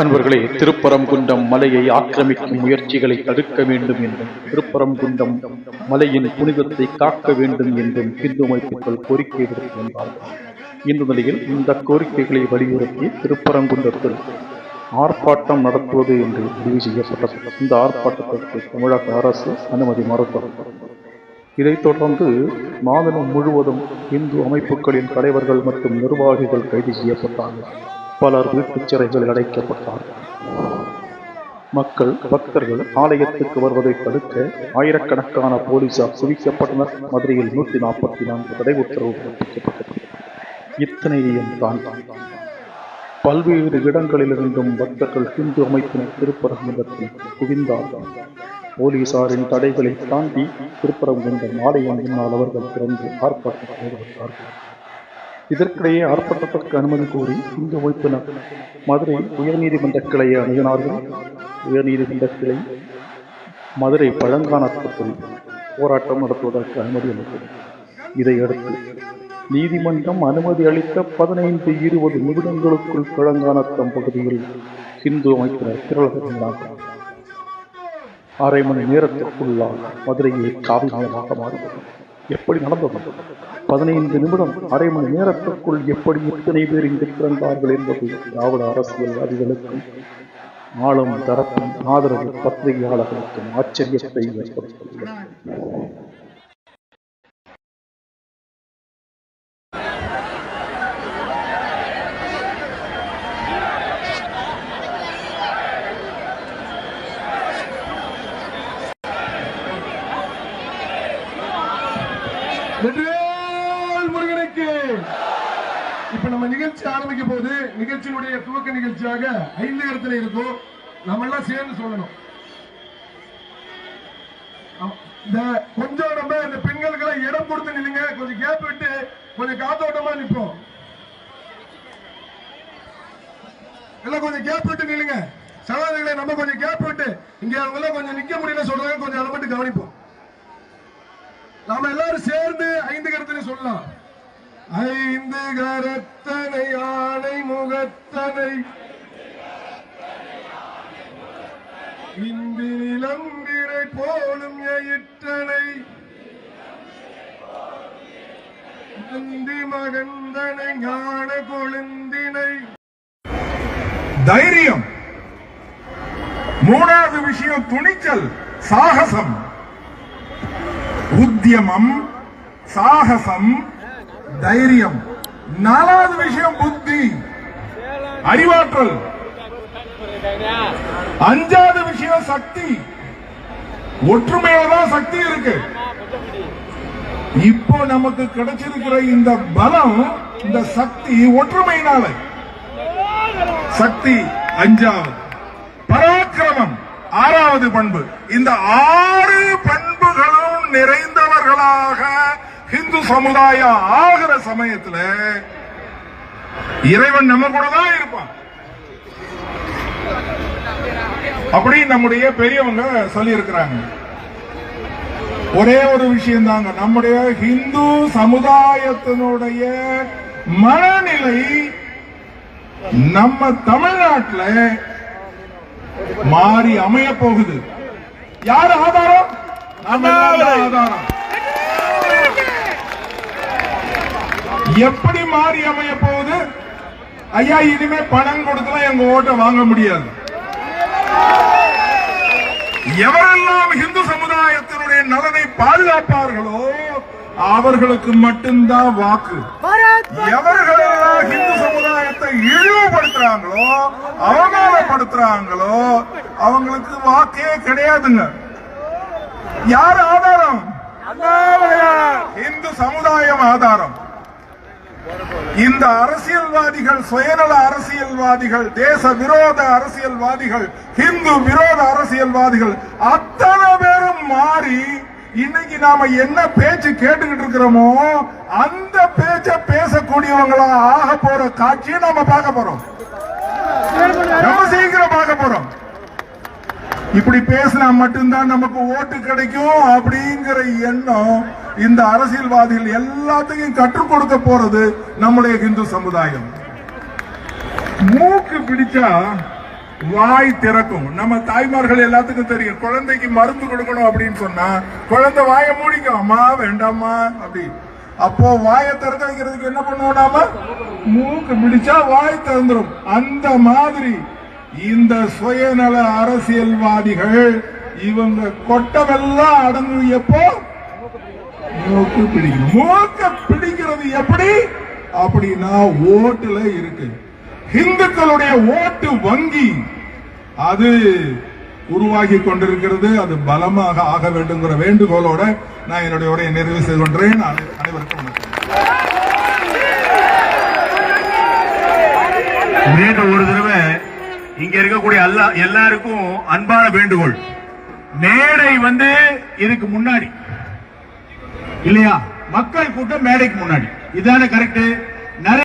அன்பர்களே திருப்பரங்குன்றம் மலையை ஆக்கிரமிக்கும் முயற்சிகளை தடுக்க வேண்டும் என்றும் திருப்பரங்குன்றம் மலையின் புனிதத்தை காக்க வேண்டும் என்றும் இந்து அமைப்புகள் கோரிக்கை விடுத்து வந்தார்கள் இந்த நிலையில் இந்த கோரிக்கைகளை வலியுறுத்தி திருப்பரங்குன்றத்தில் ஆர்ப்பாட்டம் நடத்துவது என்று முடிவு செய்யப்பட்டது. இந்த ஆர்ப்பாட்டத்திற்கு தமிழக அரசு அனுமதி மறுத்தது. இதைத் தொடர்ந்து மாநிலம் முழுவதும் இந்து அமைப்புகளின் தலைவர்கள் மற்றும் நிர்வாகிகள் கைது செய்யப்பட்டார்கள். பலர் வீட்டுச் சிறைகளில் அடைக்கப்பட்டார்கள் மக்கள் பக்தர்கள் ஆலயத்துக்கு வருவதை தடுக்க ஆயிரக்கணக்கான போலீசார் குவிக்கப்பட்டனர். மதுரையில் நூற்றி நாற்பத்தி நான்கு தடை உத்தரவு பிறப்பிக்கப்பட்டது. இத்தனையையும் தாண்டி பல்வேறு இடங்களிலிருந்தும் பக்தர்கள் ஹிந்து அமைப்பினர் திருப்பரங்குன்றத்தில் குவிந்தார்கள் போலீசாரின் தடைகளை தாண்டி திருப்பரங்குன்றம் ஆலயம் முன்னால் அவர்கள் திறந்து ஆர்ப்பாட்டம் ஈடுபட்டார்கள். இதற்கிடையே ஆர்ப்பாட்டத்திற்கு அனுமதி கோரி இந்து அமைப்பினர் மதுரை உயர்நீதிமன்ற கிளையை அணுகினார்கள். உயர்நீதிமன்ற கிளை மதுரை பழங்கானத்தில் போராட்டம் நடத்துவதற்கு அனுமதி அளித்தது. இதையடுத்து நீதிமன்றம் அனுமதி அளித்த பதினைந்து இருபது நிமிடங்களுக்குள் பழங்கானத்தம் பகுதியில் இந்து அமைப்பினர் திரளாக அரை மணி நேரத்திற்குள்ளால் மதுரையை காவல் நிலையமாக எப்படி நடந்தது? பதினைந்து நிமிடம் அரை மணி நேரத்திற்குள் எப்படி இத்தனை பேர் இங்கு திரண்டார்கள் என்பது திராவிட அரசியல்வாதிகளுக்கும் ஆளும் தரப்பும் ஆதரவு பத்திரிகையாளர்களுக்கும் ஆச்சரியத்தை ஏற்படுத்தியுள்ளது முருகனுக்கு. இப்ப நம்ம நிகழ்ச்சி ஆரம்பிக்க போது நிகழ்ச்சியினுடைய துவக்க நிகழ்ச்சியாக ஐந்து இடத்துல இருக்கும். நம்ம எல்லாம் சேர்ந்து சொல்லணும். இந்த கொஞ்சம் நம்ம இந்த பெண்களுக்கெல்லாம் இடம் கொடுத்து நில்லுங்க. கொஞ்சம் கேப் விட்டு கொஞ்சம் காத்தோட்டமா நிற்போம். எல்லாம் கொஞ்சம் கேப் விட்டு நில்லுங்க. சகோதரிகளை நம்ம கொஞ்சம் கேப் விட்டு இங்க அவங்க எல்லாம் கொஞ்சம் நிக்க முடியல சொல்றாங்க கொஞ்சம் அதை மட்டும் கவனிப்போம். நாம எல்லாரும் சேர்ந்து ஐந்து கருத்தனை சொல்லலாம். ஐந்து கரத்தனை ஆணை முகத்தனை. இந்தி நிலம்பிரை போலும் எயிற்றனை. நந்தி மகந்தனை ஞான கொழுந்தினை. தைரியம். மூணாவது விஷயம் துணிச்சல் சாகசம். உத்தியமம் சாகசம் தைரியம். நாலாவது விஷயம் புத்தி. அறிவாற்றல். அஞ்சாவது விஷயம் சக்தி. ஒற்றுமையில தான் சக்தி இருக்கு. இப்போ நமக்கு கிடைச்சிருக்கிற இந்த பலம் இந்த சக்தி ஒற்றுமையினால. சக்தி அஞ்சாவது. பராக்கிரமம் ஆறாவது பண்பு. இந்த ஆறு பண்பு சமுதாயம் ஆகிற சமயத்துல இறைவன் நம்ம கூட தான் இருப்பான். அப்படி நம்முடைய பெரியவங்க சொல்லி இருக்கிறாங்க ஒரே ஒரு விஷயம் தாங்க நம்முடைய இந்து சமுதாயத்தினுடைய மனநிலை நம்ம தமிழ்நாட்டுல மாறி அமைய போகுது. யார் ஆதாரம்? ஆதாரம். எப்படி மாறி அமைய போகுது? ஐயா இனிமே பணம் கொடுத்தலாம் எங்க ஓட்டை வாங்க முடியாது. எவரெல்லாம் இந்து சமுதாயத்தினுடைய நலனை பாதுகாப்பார்களோ அவர்களுக்கு மட்டும்தான் வாக்கு. எவர்களெல்லாம் இந்து சமுதாயத்தை இழிவுபடுத்துறாங்களோ அவமானப்படுத்துறாங்களோ அவங்களுக்கு வாக்கே கிடையாதுங்க. யார் ஆதாரம்? இந்து சமுதாயம் ஆதாரம். இந்த அரசியல்வாதிகள் சுயநல அரசியல்வாதிகள் தேச விரோத அரசியல்வாதிகள் இந்து விரோத அரசியல்வாதிகள் அத்தனை பேரும் மாறி இன்னைக்கு நாம என்ன பேச்சு கேட்டுக்கிட்டு இருக்கிறோமோ அந்த பேச்ச பேசக்கூடியவங்களா ஆக போற காட்சியை நாம பார்க்க போறோம். ரொம்ப சீக்கிரம் பார்க்க போறோம். இப்படி பேசினா மட்டும்தான் நமக்கு ஓட்டு கிடைக்கும் அப்படிங்கிற எண்ணம் இந்த அரசியல்வாதிகள் எல்லாத்தையும் கற்றுக் கொடுக்க போறது நம்முடைய இந்து சமுதாயம். மூக்கு பிடிச்சா வாய் திறக்கும். நம்ம தாய்மார்கள் எல்லாத்துக்கும் தெரியும். குழந்தைக்கு மருந்து கொடுக்கணும் அப்படின்னு சொன்னா குழந்தை வாயை மூடிக்கும் அம்மா வேண்டாமா அப்படி. அப்போ வாயை திறக்க வைக்கிறதுக்கு என்ன பண்ணுவோம் நாம? மூக்கு பிடிச்சா வாய் திறந்துடும் அந்த மாதிரி இந்த சுயநல அரசியல்வாதிகள் இவங்க கொட்டமெல்லாம் அடங்கும் எப்போ? மூக்கு பிடிக்கணும். மூக்க பிடிக்கிறது எப்படி? அப்படின்னா ஓட்டுல இருக்கு இந்துக்களுடைய ஓட்டு வங்கி அது உருவாகி கொண்டிருக்கிறது. அது பலமாக ஆக வேண்டும்ங்கிற வேண்டுகோளோட நான் என்னுடைய உரையை நிறைவு செய்து கொண்டேன் அனைவருக்கும் வணக்கம். ஒரு தடவை இங்க இருக்கக்கூடிய எல்லா எல்லாருக்கும் அன்பான வேண்டுகோள். மேடை வந்து இதுக்கு முன்னாடி. இல்லையா? மக்கள் கூட்டம் மேடைக்கு முன்னாடி. இதான கரெக்ட் நிறைய